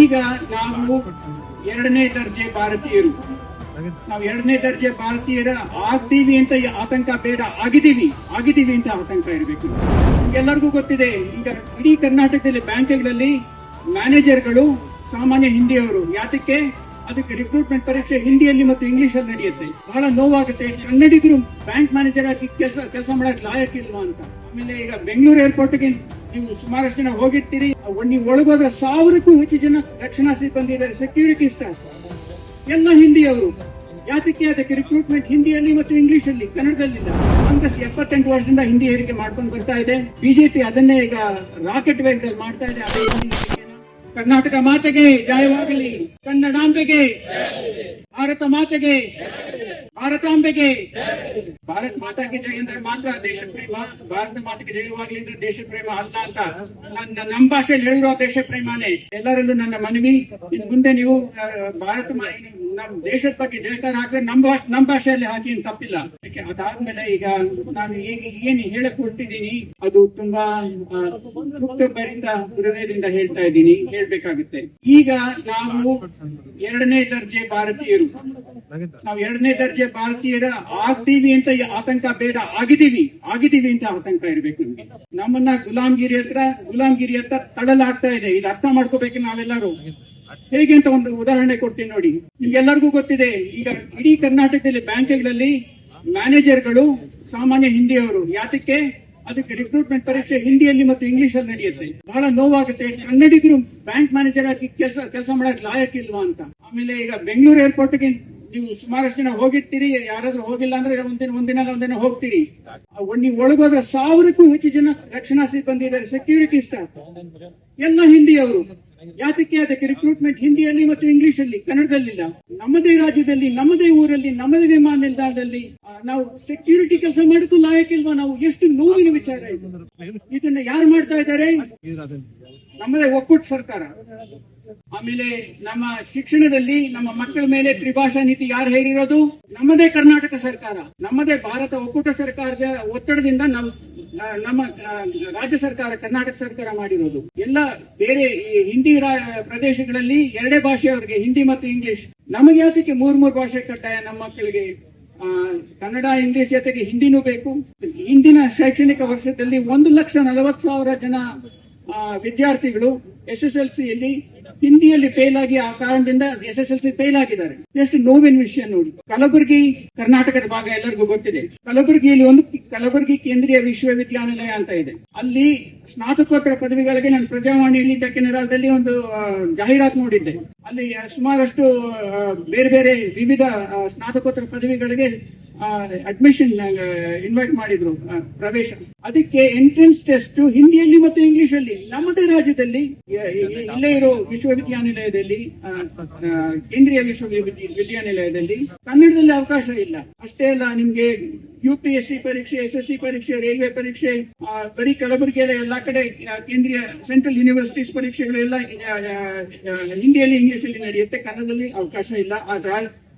ಈಗ ನಾವು ಎರಡನೇ ದರ್ಜೆ ಭಾರತೀಯರು. ನಾವು ಎರಡನೇ ದರ್ಜೆ ಭಾರತೀಯರ ಆಗ್ತೀವಿ ಅಂತ ಆತಂಕ ಬೇಡ, ಆಗಿದ್ದೀವಿ ಆಗಿದ್ದೀವಿ ಅಂತ ಆತಂಕ ಇರಬೇಕು. ಎಲ್ಲರಿಗೂ ಗೊತ್ತಿದೆ, ಈಗ ಇಡೀ ಕರ್ನಾಟಕದಲ್ಲಿ ಬ್ಯಾಂಕ್ಗಳಲ್ಲಿ ಮ್ಯಾನೇಜರ್ಗಳು ಸಾಮಾನ್ಯ ಹಿಂದಿಯವರು. ಯಾತಕ್ಕೆ? ಅದಕ್ಕೆ ರಿಕ್ರೂಟ್ಮೆಂಟ್ ಪರೀಕ್ಷೆ ಹಿಂದಿಯಲ್ಲಿ ಮತ್ತು ಇಂಗ್ಲಿಷ್ ಅಲ್ಲಿ ನಡೆಯುತ್ತೆ. ಬಹಳ ನೋವಾಗುತ್ತೆ. ಕನ್ನಡಿಗರು ಬ್ಯಾಂಕ್ ಮ್ಯಾನೇಜರ್ ಆಗಿ ಕೆಲಸ ಕೆಲಸ ಮಾಡಕ್ ಲಾಯಕ್ಕಿಲ್ವಾ ಅಂತ. ಆಮೇಲೆ ಈಗ ಬೆಂಗಳೂರು ಏರ್ಪೋರ್ಟ್ಗೆ ನೀವು ಸುಮಾರಷ್ಟು ಜನ ಹೋಗಿರ್ತೀರಿ. ನೀವು ಒಳಗೋದ್ರೆ ಸಾವಿರಕ್ಕೂ ಹೆಚ್ಚು ಜನ ರಕ್ಷಣಾ ಸಿಬ್ಬಂದಿ ಇದ್ದಾರೆ. ಸೆಕ್ಯೂರಿಟಿ ಸ್ಟಾಫ್ ಎಲ್ಲ ಹಿಂದಿಯವರು. ಯಾತಕ್ಕೆ ಅದಕ್ಕೆ ರಿಕ್ರೂಟ್ಮೆಂಟ್ ಹಿಂದಿಯಲ್ಲಿ ಮತ್ತು ಇಂಗ್ಲಿಷ್ ಅಲ್ಲಿ ಕನ್ನಡದಲ್ಲಿಲ್ಲ. ಕಾಂಗ್ರೆಸ್ ಎಪ್ಪತ್ತೆಂಟು ವರ್ಷದಿಂದ ಹಿಂದಿ ಹೇರಿಕೆ ಮಾಡ್ಕೊಂಡು ಬರ್ತಾ ಇದೆ. ಬಿಜೆಪಿ ಅದನ್ನೇ ಈಗ ರಾಕೆಟ್ ವೇಗದಲ್ಲಿ ಮಾಡ್ತಾ ಇದೆ. ಕರ್ನಾಟಕ ಮಾತೆಗೆ ಜಯವಾಗಲಿ. ಕನ್ನಡಾಂಬೆಗೆ ಭಾರತ ಮಾತೆಗೆ. ಭಾರತಾಂಬೆಗೆ ಭಾರತ ಮಾತಾಗೆ ಜಯ ಅಂದ್ರೆ ಮಾತ್ರ ದೇಶ ಪ್ರೇಮ ಭಾರತ ಮಾತೆಗೆ ಜಯವಾಗಲಿ ಅಂದ್ರೆ ದೇಶ ಪ್ರೇಮ ಅಲ್ಲ ಅಂತ ನನ್ನ ನಮ್ಮ ಭಾಷೆಯಲ್ಲಿ ಹೇಳಿರೋ ದೇಶ ಪ್ರೇಮನೇ. ಎಲ್ಲರಲ್ಲೂ ನನ್ನ ಮನವಿ. ಇನ್ ಮುಂದೆ ನೀವು ಭಾರತ ನಮ್ಮ ದೇಶದ ಬಗ್ಗೆ ಜಯಕಾರ ಹಾಕಿದ್ರೆ ನಮ್ಮ ಭಾಷೆ ನಮ್ಮ ಭಾಷೆಯಲ್ಲಿ ಹಾಕಿ ತಪ್ಪಿಲ್ಲ. ಅದಕ್ಕೆ ಅದಾದ್ಮೇಲೆ ಈಗ ನಾನು ಹೇಗೆ, ಏನು ಹೇಳಕ್ ಹೊರಟಿದ್ದೀನಿ ಅದು ತುಂಬಾ ಭರಿತ ಹೃದಯದಿಂದ ಹೇಳ್ತಾ ಇದ್ದೀನಿ, ಹೇಳ್ಬೇಕಾಗುತ್ತೆ. ಈಗ ನಾವು ಎರಡನೇ ದರ್ಜೆ ಭಾರತೀಯರು. ನಾವು ಎರಡನೇ ದರ್ಜೆ ಭಾರತೀಯರ ಆಗ್ತೀವಿ ಅಂತ ಆತಂಕ ಬೇಡ, ಆಗಿದ್ದೀವಿ ಆಗಿದ್ದೀವಿ ಅಂತ ಆತಂಕ ಇರಬೇಕು. ನಮಗೆ ನಮ್ಮನ್ನ ಗುಲಾಮ್ಗಿರಿ ಹತ್ರ ಗುಲಾಮ್ಗಿರಿ ಹತ್ರ ತಳ್ಳಲಾಗ್ತಾ ಇದೆ. ಇದು ಅರ್ಥ ಮಾಡ್ಕೋಬೇಕು ನಾವೆಲ್ಲರೂ. ಹೇಗೆ ಅಂತ ಒಂದು ಉದಾಹರಣೆ ಕೊಡ್ತೀನಿ ನೋಡಿ. ನಿಮ್ಗೆಲ್ಲರಿಗೂ ಗೊತ್ತಿದೆ, ಈಗ ಇಡೀ ಕರ್ನಾಟಕದಲ್ಲಿ ಬ್ಯಾಂಕ್ಗಳಲ್ಲಿ ಮ್ಯಾನೇಜರ್ಗಳು, ಸಾಮಾನ್ಯ ಹಿಂದಿಯವರು, ಯಾತಕ್ಕೆ? ಅದಕ್ಕೆ ರಿಕ್ರೂಟ್ಮೆಂಟ್ ಪರೀಕ್ಷೆ ಹಿಂದಿಯಲ್ಲಿ ಮತ್ತು ಇಂಗ್ಲಿಷ್ ಅಲ್ಲಿ ನಡೆಯುತ್ತೆ. ಬಹಳ ನೋವಾಗುತ್ತೆ. ಕನ್ನಡಿಗರು ಬ್ಯಾಂಕ್ ಮ್ಯಾನೇಜರ್ ಆಗಿ ಕೆಲಸ ಕೆಲಸ ಮಾಡಕ್ ಲಾಯಕ್ಕಿಲ್ವಾ ಅಂತ. ಆಮೇಲೆ ಈಗ ಬೆಂಗಳೂರು ಏರ್ಪೋರ್ಟ್ಗೆ ನೀವು ಸುಮಾರಷ್ಟು ಜನ ಹೋಗಿರ್ತೀರಿ, ಯಾರಾದ್ರೂ ಹೋಗಿಲ್ಲ ಅಂದ್ರೆ ಒಂದಿನ ಒಂದಿನ ಒಂದಿನ ಹೋಗ್ತೀರಿ. ನೀವು ಒಳಗೋದ್ರೆ ಸಾವಿರಕ್ಕೂ ಹೆಚ್ಚು ಜನ ರಕ್ಷಣಾ ಸಿಬ್ಬಂದಿ ಇದ್ದಾರೆ ಸೆಕ್ಯೂರಿಟಿ ಸ್ಟಾಫ್ ಎಲ್ಲ ಹಿಂದಿಯವರು. ಯಾತಕ್ಕೆ ಅದಕ್ಕೆ ರಿಕ್ರೂಟ್ಮೆಂಟ್ ಹಿಂದಿಯಲ್ಲಿ ಮತ್ತು ಇಂಗ್ಲಿಷ್ ಅಲ್ಲಿ ಕನ್ನಡದಲ್ಲಿಲ್ಲ. ನಮ್ಮದೇ ರಾಜ್ಯದಲ್ಲಿ, ನಮ್ಮದೇ ಊರಲ್ಲಿ, ನಮ್ಮದೇ ವಿಮಾನ ನಿಲ್ದಾಣದಲ್ಲಿ ನಾವು ಸೆಕ್ಯೂರಿಟಿ ಕೆಲಸ ನಾಯಕ ಇಲ್ವಾ ನಾವು? ಎಷ್ಟು ನೋವಿನ ವಿಚಾರ ಇದು. ಇದನ್ನ ಯಾರು ಮಾಡ್ತಾ ಇದ್ದಾರೆ? ನಮ್ಮದೇ ಒಕ್ಕೂಟ ಸರ್ಕಾರ. ಆಮೇಲೆ ನಮ್ಮ ಶಿಕ್ಷಣದಲ್ಲಿ ನಮ್ಮ ಮಕ್ಕಳ ಮೇಲೆ ತ್ರಿಭಾಷಾ ನೀತಿ ಯಾರು ಹೇರಿರೋದು? ನಮ್ಮದೇ ಕರ್ನಾಟಕ ಸರ್ಕಾರ. ನಮ್ಮದೇ ಭಾರತ ಒಕ್ಕೂಟ ಸರ್ಕಾರದ ಒತ್ತಡದಿಂದ ನಮ್, ನಮ್ಮ ರಾಜ್ಯ ಸರ್ಕಾರ, ಕರ್ನಾಟಕ ಸರ್ಕಾರ ಮಾಡಿರೋದು. ಎಲ್ಲ ಬೇರೆ ಹಿಂದಿ ಪ್ರದೇಶಗಳಲ್ಲಿ ಎರಡೇ ಭಾಷೆ ಅವರಿಗೆ, ಹಿಂದಿ ಮತ್ತು ಇಂಗ್ಲಿಷ್. ನಮಗೆ ಯಾತಕ್ಕೆ ಮೂರ್ ಮೂರ್ ಭಾಷೆ ಕಡ್ಡಾಯ ನಮ್ಮ ಮಕ್ಕಳಿಗೆ? ಕನ್ನಡ, ಇಂಗ್ಲಿಷ್ ಜೊತೆಗೆ ಹಿಂದಿನೂ ಬೇಕು. ಹಿಂದಿನ ಶೈಕ್ಷಣಿಕ ವರ್ಷದಲ್ಲಿ ಒಂದು ಲಕ್ಷ ನಲವತ್ತು ಸಾವಿರ ಜನ ವಿದ್ಯಾರ್ಥಿಗಳು ಎಸ್ ಎಸ್ ಎಲ್ ಸಿಯಲ್ಲಿ ಹಿಂದಿಯಲ್ಲಿ ಫೇಲ್ ಆಗಿ ಆ ಕಾರಣದಿಂದ S S L C fail ಆಗಿದ್ದಾರೆ. ಎಷ್ಟು ನೋವಿನ ವಿಷಯ ನೋಡಿ. ಕಲಬುರಗಿ, ಕರ್ನಾಟಕದ ಭಾಗ ಎಲ್ಲರಿಗೂ ಗೊತ್ತಿದೆ. ಕಲಬುರಗಿಯಲ್ಲಿ ಒಂದು ಕಲಬುರಗಿ ಕೇಂದ್ರೀಯ ವಿಶ್ವವಿದ್ಯಾನಿಲಯ ಅಂತ ಇದೆ. ಅಲ್ಲಿ ಸ್ನಾತಕೋತ್ತರ ಪದವಿಗಳಿಗೆ ನಾನು ಪ್ರಜಾವಾಣಿಯಲ್ಲಿ ಕೆನರಾದಲ್ಲಿ ಒಂದು ಜಾಹೀರಾತು ನೋಡಿದ್ದೆ. ಅಲ್ಲಿ ಸುಮಾರಷ್ಟು ಬೇರೆ ಬೇರೆ ವಿವಿಧ ಸ್ನಾತಕೋತ್ತರ ಪದವಿಗಳಿಗೆ ಅಡ್ಮಿಷನ್ ಇನ್ವೈಟ್ ಮಾಡಿದ್ರು ಪ್ರವೇಶ. ಅದಕ್ಕೆ ಎಂಟ್ರೆನ್ಸ್ ಟೆಸ್ಟ್ ಹಿಂದಿಯಲ್ಲಿ ಮತ್ತು ಇಂಗ್ಲಿಷ್ ಅಲ್ಲಿ. ನಮ್ಮದೇ ರಾಜ್ಯದಲ್ಲಿ ಇಲ್ಲೇ ಇರೋ ವಿಶ್ವವಿದ್ಯಾನಿಲಯದಲ್ಲಿ ಕೇಂದ್ರೀಯ ವಿಶ್ವವಿದ್ಯಾನಿಲಯದಲ್ಲಿ ಕನ್ನಡದಲ್ಲಿ ಅವಕಾಶ ಇಲ್ಲ. ಅಷ್ಟೇ ಅಲ್ಲ, ನಿಮ್ಗೆ ಯು ಸಿ ಪರೀಕ್ಷೆ ಎಸ್ ಎಸ್ ಸಿ ಪರೀಕ್ಷೆ, ರೈಲ್ವೆ ಪರೀಕ್ಷೆ ಬರೀ ಕಲಬುರಗಿಯಲ್ಲಿ ಎಲ್ಲಾ ಕಡೆ ಕೇಂದ್ರೀಯ ಸೆಂಟ್ರಲ್ ಯೂನಿವರ್ಸಿಟೀಸ್ ಪರೀಕ್ಷೆಗಳೆಲ್ಲ ಹಿಂದಿಯಲ್ಲಿ ಇಂಗ್ಲಿಷ್ ಅಲ್ಲಿ ನಡೆಯುತ್ತೆ. ಕನ್ನಡದಲ್ಲಿ ಅವಕಾಶ ಇಲ್ಲ. ಆ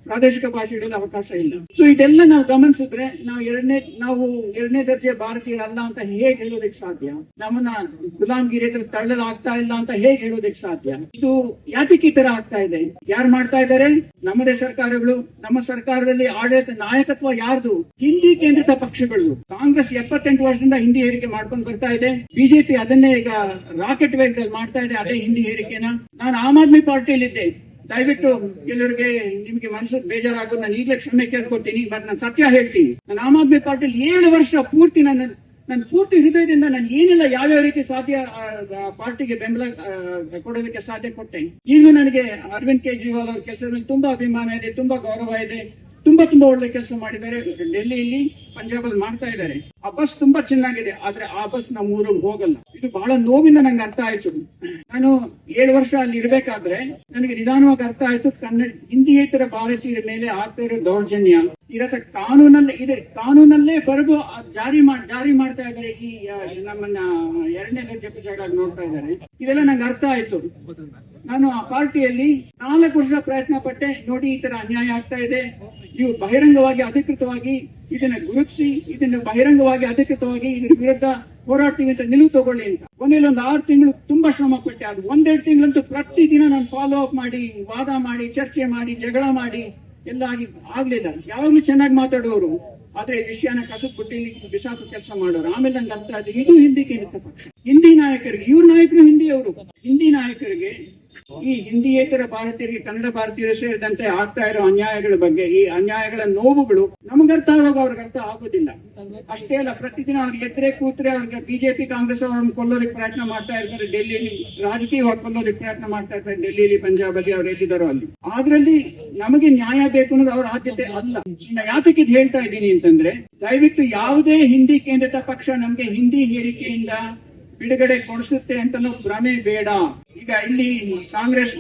ಪ್ರಾದೇಶಿಕ ಭಾಷೆಗಳಲ್ಲಿ ಅವಕಾಶ ಇಲ್ಲ. ಸೊ ಇದೆಲ್ಲ ನಾವು ಗಮನಿಸಿದ್ರೆ ನಾವು ಎರಡನೇ ನಾವು ಎರಡನೇ ದರ್ಜೆ ಭಾರತೀಯರಲ್ಲ ಅಂತ ಹೇಗೆ ಹೇಳೋದಕ್ಕೆ ಸಾಧ್ಯ? ನಮ್ಮನ್ನ ಗುಲಾಮ್ಗಿರಿ ತಳ್ಳಲಾಗ್ತಾ ಇಲ್ಲ ಅಂತ ಹೇಗೆ ಹೇಳೋದಕ್ಕೆ ಸಾಧ್ಯ? ಇದು ಯಾತಕ್ಕೆ ಈ ತರ ಆಗ್ತಾ ಇದೆ. ಯಾರು ಮಾಡ್ತಾ ಇದ್ದಾರೆ? ನಮ್ಮದೇ ಸರ್ಕಾರಗಳು, ನಮ್ಮ ಸರ್ಕಾರದಲ್ಲಿ ಆಡಳಿತ ನಾಯಕತ್ವ ಯಾರ್ದು? ಹಿಂದಿ ಕೇಂದ್ರಿತ ಪಕ್ಷಗಳು. ಕಾಂಗ್ರೆಸ್ ಎಪ್ಪತ್ತೆಂಟು ವರ್ಷದಿಂದ ಹಿಂದಿ ಹೇರಿಕೆ ಮಾಡ್ಕೊಂಡು ಬರ್ತಾ ಇದೆ. ಬಿಜೆಪಿ ಅದನ್ನೇ ಈಗ ರಾಕೆಟ್ ವೇಗದಲ್ಲಿ ಮಾಡ್ತಾ ಇದೆ, ಅದೇ ಹಿಂದಿ ಹೇರಿಕೆನ ನಾನು ಆಮ್ ಆದ್ಮಿ ಪಾರ್ಟಿಯಲ್ಲಿದ್ದೆ. ದಯವಿಟ್ಟು ಕೆಲವರಿಗೆ ನಿಮಗೆ ಮನಸ್ಸು ಬೇಜಾರಾಗೋದು, ನಾನು ಈಗಲೇ ಕ್ಷಮೆ ಕೇಳ್ಕೊತೀನಿ ಬಟ್ ನಾನು ಸತ್ಯ ಹೇಳ್ತೀನಿ. ನಾನು ಆಮ್ ಆದ್ಮಿ ಪಾರ್ಟಿಲಿ ಏಳು ವರ್ಷ ಪೂರ್ತಿ ನನ್ನ ನನ್ನ ಪೂರ್ತಿ ಹೃದಯದಿಂದ ನಾನು ಏನೆಲ್ಲ ಯಾವ್ಯಾವ ರೀತಿ ಸಾಧ್ಯ ಪಾರ್ಟಿಗೆ ಬೆಂಬಲ ಕೊಡೋದಕ್ಕೆ ಸಾಧ್ಯ ಕೊಟ್ಟೆ. ಈಗಲೂ ನನಗೆ ಅರವಿಂದ್ ಕೇಜ್ರಿವಾಲ್ ಅವ್ರ ಕೆಲಸದ ಮೇಲೆ ತುಂಬಾ ಅಭಿಮಾನ ಇದೆ, ತುಂಬಾ ಗೌರವ ಇದೆ. ತುಂಬಾ ತುಂಬಾ ಒಳ್ಳೆ ಕೆಲಸ ಮಾಡಿದ್ದಾರೆ. ಡೆಲ್ಲಿಯಲ್ಲಿ ಪಂಜಾಬ್ ಅಲ್ಲಿ ಮಾಡ್ತಾ ಇದ್ದಾರೆ. ಆ ಬಸ್ ತುಂಬಾ ಚೆನ್ನಾಗಿದೆ, ಆದ್ರೆ ಆ ಬಸ್ ನಮ್ಮ ಊರಿಗೆ ಹೋಗಲ್ಲ. ಇದು ಬಹಳ ನೋವಿನ ನಂಗೆ ಅರ್ಥ ಆಯ್ತು. ನಾನು ಏಳು ವರ್ಷ ಅಲ್ಲಿ ಇರ್ಬೇಕಾದ್ರೆ, ನನಗೆ ನಿಧಾನವಾಗಿ ಅರ್ಥ ಆಯ್ತು. ಕನ್ನಡ ಹಿಂದಿಯೇತರ ಭಾರತೀಯರ ಮೇಲೆ ಆಗ್ತಾ ಇರೋ ದೌರ್ಜನ್ಯ. ಇರತ್ತ. ಕಾನೂನಲ್ಲೇ ಇದೆ. ಕಾನೂನಲ್ಲೇ ಬರೆದು ಜಾರಿ ಮಾಡಿ ಜಾರಿ ಮಾಡ್ತಾ ಇದ್ದಾರೆ ಈ ನಮ್ಮನ್ನ ಎರಡನೇ ದರ್ಜೆ ಪ್ರಜೆಗಳಾಗಿ ನೋಡ್ತಾ ಇದ್ದಾರೆ. ಇದೆಲ್ಲ ನಂಗೆ ಅರ್ಥ ಆಯ್ತು. ನಾನು ಆ ಪಾರ್ಟಿಯಲ್ಲಿ ನಾಲ್ಕು ವರ್ಷ ಪ್ರಯತ್ನ ಪಟ್ಟೆ. ನೋಡಿ, ಈ ತರ ಅನ್ಯಾಯ ಆಗ್ತಾ ಇದೆ. ನೀವು ಬಹಿರಂಗವಾಗಿ, ಅಧಿಕೃತವಾಗಿ ಇದನ್ನ ಗುರುತಿಸಿ, ಇದನ್ನ ಬಹಿರಂಗವಾಗಿ, ಅಧಿಕೃತವಾಗಿ ಇದ್ರ ವಿರುದ್ಧ ಹೋರಾಡ್ತೀವಿ ಅಂತ ನಿಲುವು ತಗೊಳ್ಳಿ ಅಂತ. ಕೊನೆಯಲ್ಲಿ ಒಂದು ಆರು ತಿಂಗಳು ತುಂಬಾ ಶ್ರಮ ಪಟ್ಟೆ. ಅದು ಒಂದೆರಡು ತಿಂಗಳಂತೂ ಪ್ರತಿದಿನ ನಾನು ಫಾಲೋ ಅಪ್ ಮಾಡಿ, ವಾದ ಮಾಡಿ, ಚರ್ಚೆ ಮಾಡಿ, ಜಗಳ ಮಾಡಿ ಎಲ್ಲ ಆಗಿ ಆಗ್ಲಿಲ್ಲ. ಯಾವಾಗ್ಲೂ ಚೆನ್ನಾಗಿ ಮಾತಾಡೋರು. ಆದ್ರೆ ವಿಷಯನ ಕಸದ್ ಬುಟ್ಟಿಲಿ ಬಿಸಾಕು ಕೆಲಸ ಮಾಡೋರು. ಆಮೇಲೆ ನಂಗೆ ಅರ್ಥ ಆಯ್ತು, ಇದು ಹಿಂದಿ ಕೇಂದ್ರಿತ ಪಕ್ಷ. ಹಿಂದಿ ನಾಯಕರಿಗೆ, ಇವ್ರ ನಾಯಕರು ಹಿಂದಿಯವರು. ಹಿಂದಿ ನಾಯಕರಿಗೆ ಈ ಹಿಂದಿಯೇತರ ಭಾರತೀಯರಿಗೆ ಕನ್ನಡ ಭಾರತೀಯರು ಸೇರಿದಂತೆ ಆಗ್ತಾ ಇರೋ ಅನ್ಯಾಯಗಳ ಬಗ್ಗೆ, ಈ ಅನ್ಯಾಯಗಳ ನೋವುಗಳು ನಮಗರ್ಥ ಆಗುವಾಗ ಅವ್ರಿಗೆ ಅರ್ಥ ಆಗೋದಿಲ್ಲ. ಅಷ್ಟೇ ಅಲ್ಲ, ಪ್ರತಿದಿನ ಅವ್ರಿಗೆ ಎದ್ರೆ ಕೂತ್ರೆ ಅವ್ರಿಗೆ ಬಿಜೆಪಿ, ಕಾಂಗ್ರೆಸ್ ಅವ್ರನ್ನ ಕೊಲ್ಲೋದಕ್ಕೆ ಪ್ರಯತ್ನ ಮಾಡ್ತಾ ಇರ್ತಾರೆ. ಡೆಲ್ಲಿಲಿ ರಾಜಕೀಯ ಕೊಲ್ಲೋದಕ್ಕೆ ಪ್ರಯತ್ನ ಮಾಡ್ತಾ ಇರ್ತಾರೆ. ಡೆಲ್ಲಿಲಿ ಪಂಜಾಬಲ್ಲಿ ಅವ್ರು ಎಲ್ಲಿದ್ದಾರೋ ಅಲ್ಲಿ. ಅದ್ರಲ್ಲಿ ನಮಗೆ ನ್ಯಾಯ ಬೇಕು ಅನ್ನೋದು ಅವರ ಆದ್ಯತೆ ಅಲ್ಲ. ಯಾತಕ್ಕೆ ಇದು ಹೇಳ್ತಾ ಇದ್ದೀನಿ ಅಂತಂದ್ರೆ, ದಯವಿಟ್ಟು ಯಾವುದೇ ಹಿಂದಿ ಕೇಂದ್ರಿತ ಪಕ್ಷ ನಮ್ಗೆ ಹಿಂದಿ ಹೇಳಿಕೆಯಿಂದ ಬಿಡುಗಡೆ ಕೊಡಿಸುತ್ತೆ ಅಂತಲೂ ಭ್ರಮೆ ಬೇಡ. ಈಗ ಇಲ್ಲಿ ಕಾಂಗ್ರೆಸ್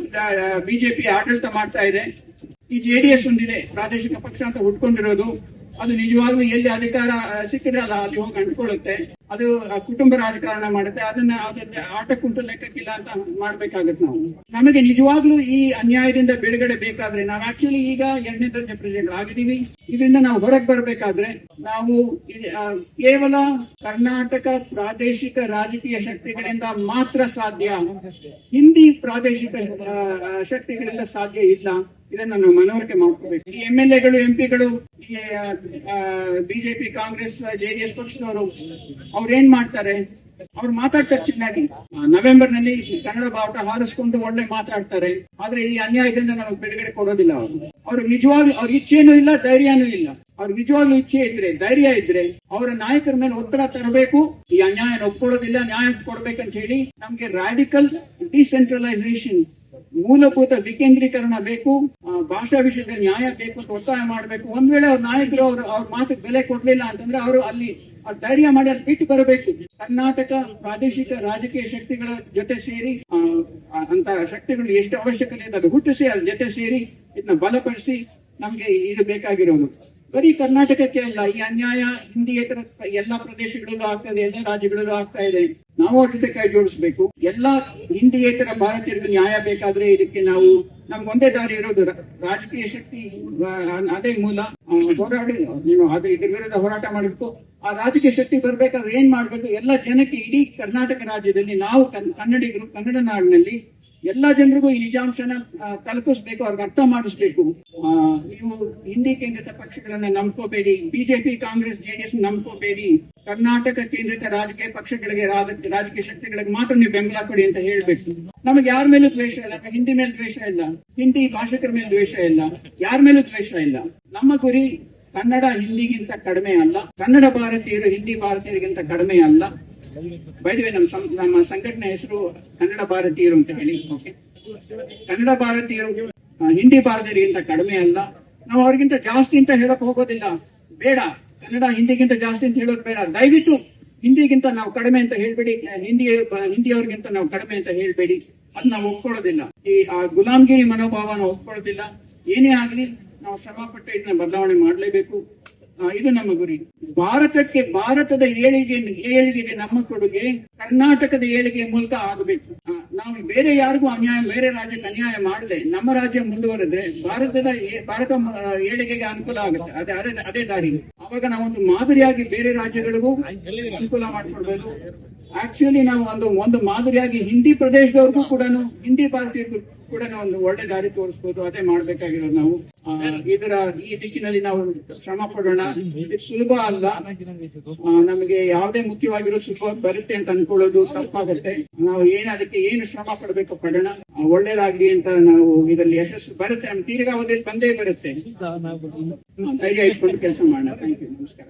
ಬಿಜೆಪಿ ಆಡಳಿತ ಮಾಡ್ತಾ ಇದೆ. ಈ ಜೆಡಿಎಸ್ ಒಂದಿದೆ. ಪ್ರಾದೇಶಿಕ ಪಕ್ಷ ಅಂತ ಹುಟ್ಕೊಂಡಿರೋದು. ಅದು ನಿಜವಾಗ್ಲೂ ಎಲ್ಲಿ ಅಧಿಕಾರ ಸಿಕ್ಕಿದ್ರಲ್ಲ ಅಲ್ಲಿ ಹೋಗಿ ಅಂಟ್ಕೊಳ್ಳುತ್ತೆ. ಅದು ಕುಟುಂಬ ರಾಜಕಾರಣ ಮಾಡುತ್ತೆ. ಅದನ್ನ ಅದನ್ನ ಆಟಕ್ಕುಂಟು ಲೆಕ್ಕಕ್ಕಿಲ್ಲ ಅಂತ ಮಾಡ್ಬೇಕಾಗತ್ತೆ ನಾವು. ನಮಗೆ ನಿಜವಾಗ್ಲೂ ಈ ಅನ್ಯಾಯದಿಂದ ಬಿಡುಗಡೆ ಬೇಕಾದ್ರೆ ನಾವು ಆಕ್ಚುಲಿ ಈಗ ಎರಡನೇ ದರ್ಜೆ ಪ್ರಜೆಗಳಾಗಿದ್ದೀವಿ ಇದರಿಂದ ನಾವು ಹೊರಗೆ ಬರ್ಬೇಕಾದ್ರೆ ನಾವು ಕೇವಲ ಕರ್ನಾಟಕ ಪ್ರಾದೇಶಿಕ ರಾಜಕೀಯ ಶಕ್ತಿಗಳಿಂದ ಮಾತ್ರ ಸಾಧ್ಯ. ಹಿಂದಿ ಪ್ರಾದೇಶಿಕ ಶಕ್ತಿಗಳಿಂದ ಸಾಧ್ಯ ಇಲ್ಲ. ಇದನ್ನ ನಾವು ಮನವರಿಕೆ ಮಾಡ್ಕೋಬೇಕು. ಈ ಎಂ ಎಲ್ ಎಗಳು ಎಂ ಪಿಗಳು ಬಿಜೆಪಿ ಕಾಂಗ್ರೆಸ್ ಜೆಡಿಎಸ್ ಪಕ್ಷದವರು ಅವ್ರೇನ್ ಮಾಡ್ತಾರೆ? ಅವ್ರು ಮಾತಾಡ್ತಾರೆ ಚೆನ್ನಾಗಿ ನವೆಂಬರ್ನಲ್ಲಿ ಕನ್ನಡ ಬಾವುಟ ಹಾರಿಸ್ಕೊಂಡು ಒಳ್ಳೆ ಮಾತಾಡ್ತಾರೆ. ಆದ್ರೆ ಈ ಅನ್ಯಾಯದಿಂದ ನಮಗೆ ಬಿಡುಗಡೆ ಕೊಡೋದಿಲ್ಲ ಅವರು. ಅವ್ರು ನಿಜವಾಗ್ಲೂ, ಅವ್ರ ಇಚ್ಛೆನೂ ಇಲ್ಲ, ಧೈರ್ಯನೂ ಇಲ್ಲ. ಅವ್ರ ನಿಜವಾಗ್ಲೂ ಇಚ್ಛೆ ಇದ್ರೆ, ಧೈರ್ಯ ಇದ್ರೆ ಅವರ ನಾಯಕರ ಮೇಲೆ ಒತ್ತಡ ತರಬೇಕು. ಈ ಅನ್ಯಾಯ ಒಪ್ಕೊಳ್ಳೋದಿಲ್ಲ, ನ್ಯಾಯ ಕೊಡ್ಬೇಕಂತ ಹೇಳಿ ನಮ್ಗೆ ರಾಡಿಕಲ್ ಡಿಸೆಂಟ್ರಲೈಸೇಷನ್ ಮೂಲಭೂತ ವಿಕೇಂದ್ರೀಕರಣ ಬೇಕು ಭಾಷಾ ವಿಷಯದ ನ್ಯಾಯ ಬೇಕು ಅಂತ ಒತ್ತಾಯ ಮಾಡಬೇಕು. ಒಂದ್ ವೇಳೆ ಅವ್ರ ನಾಯಕರು ಅವ್ರ ಅವ್ರ ಮಾತಿಗೆ ಬೆಲೆ ಕೊಡ್ಲಿಲ್ಲ ಅಂತಂದ್ರೆ ಅವರು ಅಲ್ಲಿ ಧೈರ್ಯ ಮಾಡಿ ಅಲ್ಲಿ ಬಿಟ್ಟು ಬರಬೇಕು. ಕರ್ನಾಟಕ ಪ್ರಾದೇಶಿಕ ರಾಜಕೀಯ ಶಕ್ತಿಗಳ ಜೊತೆ ಸೇರಿ ಅಂತ ಶಕ್ತಿಗಳು ಎಷ್ಟು ಅವಶ್ಯಕತೆ ಇದೆ, ಅದು ಹುಟ್ಟಿಸಿ ಅದ್ರ ಜೊತೆ ಸೇರಿ, ಇದನ್ನ ಬಲಪಡಿಸಿ ನಮ್ಗೆ ಇದು ಬೇಕಾಗಿರೋದು. ಬರೀ ಕರ್ನಾಟಕಕ್ಕೆ ಅಲ್ಲ, ಈ ಅನ್ಯಾಯ ಹಿಂದಿಯೇತರ ಎಲ್ಲಾ ಪ್ರದೇಶಗಳಲ್ಲೂ ಆಗ್ತಾ ಇದೆ, ಎಲ್ಲ ರಾಜ್ಯಗಳಲ್ಲೂ ಆಗ್ತಾ ಇದೆ. ನಾವು ಅವ್ರ ಜೊತೆ ಕೈ ಜೋಡಿಸ್ಬೇಕು. ಎಲ್ಲಾ ಹಿಂದಿಯೇತರ ಭಾರತೀಯರಿಗೂ ನ್ಯಾಯ ಬೇಕಾದ್ರೆ ಇದಕ್ಕೆ ನಾವು, ನಮ್ಗೆ ಒಂದೇ ದಾರಿ ಇರೋದು ರಾಜಕೀಯ ಶಕ್ತಿ ಅದೇ ಮೂಲ. ಹೋರಾಡಿ, ನೀವು ಅದೇ ಇದ್ರ ವಿರುದ್ಧ ಹೋರಾಟ ಮಾಡಬೇಕು ಆ ರಾಜಕೀಯ ಶಕ್ತಿ ಬರ್ಬೇಕಾದ್ರೆ ಏನ್ ಮಾಡ್ಬೇಕು? ಎಲ್ಲ ಜನಕ್ಕೆ ಇಡೀ ಕರ್ನಾಟಕ ರಾಜ್ಯದಲ್ಲಿ ನಾವು ಕನ್- ಕನ್ನಡಿಗರು, ಕನ್ನಡ ನಾಡಿನಲ್ಲಿ ಎಲ್ಲಾ ಜನರಿಗೂ ಈ ನಿಜಾಂಶನ ತಲುಪಿಸ್ಬೇಕು, ಅವ್ರಿಗೆ ಅರ್ಥ ಮಾಡಿಸ್ಬೇಕು. ನೀವು ಹಿಂದಿ ಕೇಂದ್ರಿತ ಪಕ್ಷಗಳನ್ನ ನಂಬ್ಕೋಬೇಡಿ, ಬಿಜೆಪಿ, ಕಾಂಗ್ರೆಸ್ ಜೆಡಿಎಸ್ ನಂಬ್ಕೋಬೇಡಿ. ಕರ್ನಾಟಕ ಕೇಂದ್ರಿತ ರಾಜಕೀಯ ಪಕ್ಷಗಳಿಗೆ ರಾಜ- ರಾಜಕೀಯ ಶಕ್ತಿಗಳಿಗೆ ಮಾತ್ರ ನೀವು ಬೆಂಬಲ ಕೊಡಿ ಅಂತ ಹೇಳ್ಬೇಕು. ನಮಗೆ ಯಾರ ಮೇಲೂ ದ್ವೇಷ ಇಲ್ಲ ಹಿಂದಿ ಮೇಲೆ ದ್ವೇಷ ಇಲ್ಲ, ಹಿಂದಿ ಭಾಷಿಕರ ಮೇಲೆ ದ್ವೇಷ ಇಲ್ಲ, ಯಾರ ಮೇಲೂ ದ್ವೇಷ ಇಲ್ಲ. ನಮ್ಮ ಗುರಿ ಕನ್ನಡ ಹಿಂದಿಗಿಂತ ಕಡಿಮೆ ಅಲ್ಲ. ಕನ್ನಡ ಭಾರತೀಯರು ಹಿಂದಿ ಭಾರತೀಯರಿಗಿಂತ ಕಡಿಮೆ ಅಲ್ಲ. ಬೈದ್ವೆ ನಮ್ಮ ನಮ್ಮ ಸಂಘಟನೆ ಹೆಸರು ಕನ್ನಡ ಭಾರತೀಯರು ಅಂತ ಹೇಳಿ. ಓಕೆ ಕನ್ನಡ ಭಾರತೀಯರು ಹಿಂದಿ ಭಾರತೀಯರಿಗಿಂತ ಕಡಿಮೆ ಅಲ್ಲ. ನಾವು ಅವ್ರಿಗಿಂತ ಜಾಸ್ತಿ ಅಂತ ಹೇಳಕ್ ಹೋಗೋದಿಲ್ಲ. ಬೇಡ. ಕನ್ನಡ ಹಿಂದಿಗಿಂತ ಜಾಸ್ತಿ ಅಂತ ಹೇಳೋದು ಬೇಡ. ದಯವಿಟ್ಟು ಹಿಂದಿಗಿಂತ ನಾವು ಕಡಿಮೆ ಅಂತ ಹೇಳ್ಬೇಡಿ. ಹಿಂದಿ ಹಿಂದಿಯವ್ರಿಗಿಂತ ನಾವು ಕಡಿಮೆ ಅಂತ ಹೇಳ್ಬೇಡಿ. ಅದ್ ನಾವು ಒಪ್ಕೊಳ್ಳೋದಿಲ್ಲ. ಈ, ಆ, ಗುಲಾಮ್ಗಿರಿ ಮನೋಭಾವನ ಒಪ್ಕೊಳ್ಳೋದಿಲ್ಲ. ಏನೇ ಆಗ್ಲಿ ನಾವು ಶ್ರಮ ಇದನ್ನ ಬದಲಾವಣೆ ಮಾಡಲೇಬೇಕು. ಇದು ನಮ್ಮ ಗುರಿ. ಭಾರತಕ್ಕೆ, ಭಾರತದ ಏಳಿಗೆ, ಏಳಿಗೆಗೆ, ನಮ್ಮ ಕೊಡುಗೆ ಕರ್ನಾಟಕದ ಏಳಿಗೆ ಮೂಲಕ ಆಗಬೇಕು. ನಾವು ಬೇರೆ ಯಾರಿಗೂ ಅನ್ಯಾಯ, ಬೇರೆ ರಾಜ್ಯಕ್ಕೆ ಅನ್ಯಾಯ ಮಾಡದೆ ನಮ್ಮ ರಾಜ್ಯ ಮುಂದುವರೆದ್ರೆ ಭಾರತದ ಭಾರತ ಏಳಿಗೆಗೆ ಅನುಕೂಲ ಆಗುತ್ತೆ. ಅದೇ ಅದೇ ಅದೇ ದಾರಿ ಅವಾಗ ನಾವೊಂದು ಮಾದರಿಯಾಗಿ ಬೇರೆ ರಾಜ್ಯಗಳಿಗೂ ಅನುಕೂಲ ಮಾಡ್ಕೊಡಬೇಕು ಆಕ್ಚುಲಿ ನಾವು ಒಂದು ಒಂದು ಮಾದರಿಯಾಗಿ ಹಿಂದಿ ಪ್ರದೇಶದವ್ರಿಗೂ ಕೂಡ ಹಿಂದಿ ಭಾರತೀಯರಿಗೂ ಕೂಡ ಒಂದು ಒಳ್ಳೆ ದಾರಿ ತೋರಿಸ್ಬೋದು ಅದೇ ಮಾಡ್ಬೇಕಾಗಿರೋದು ನಾವು. ಇದರ ಈ ದಿಕ್ಕಿನಲ್ಲಿ ನಾವು ಶ್ರಮ ಪಡೋಣ. ಇದು ಸುಲಭ ಅಲ್ಲ. ನಮಗೆ ಯಾವುದೇ ಮುಖ್ಯವಾಗಿರೋ ಸುಲಭ ಬರುತ್ತೆ ಅಂತ ಅನ್ಕೊಳ್ಳೋದು ತಪ್ಪಾಗುತ್ತೆ. ನಾವು ಏನ್ ಅದಕ್ಕೆ ಏನು ಶ್ರಮ ಪಡಬೇಕು ಪಡೋಣ. ಒಳ್ಳೇದಾಗ್ಲಿ ಅಂತ ನಾವು ಇದರಲ್ಲಿ ಯಶಸ್ಸು ಬರುತ್ತೆ. ನಮ್ಮ ದೀರ್ಘಾವಧಿಯಲ್ಲಿ ಬಂದೇ ಬರುತ್ತೆ. ಧೈರ್ಯ ಇಟ್ಕೊಂಡು ಕೆಲಸ ಮಾಡೋಣ. ಥ್ಯಾಂಕ್ ಯು ನಮಸ್ಕಾರ.